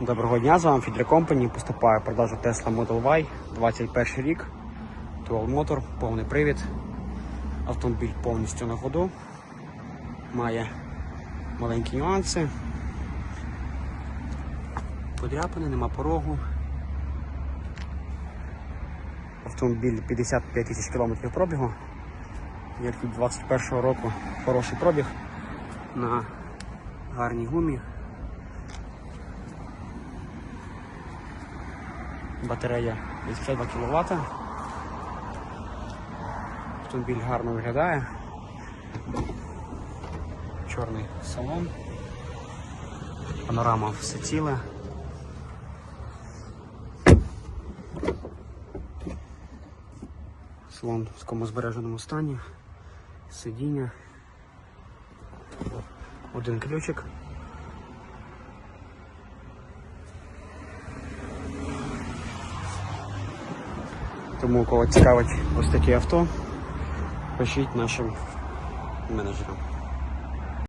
Доброго дня, з вами Фідрі Company. Поступає продажу Tesla Model Y, 21 рік, Dual Motor, повний привід. Автомобіль повністю на ходу. Має маленькі нюанси. Подряпини, нема порогу. Автомобіль 55 тисяч кілометрів пробігу. Як від 21 року хороший пробіг на гарній гумі. Батарея 82 кВт. Автомобіль гарно виглядає. Чорний салон. Панорама все ціле. Салон в такому збереженому стані. Сидіння. Один ключик. Тому кого цікавить ось таке авто, пишіть нашим менеджерам.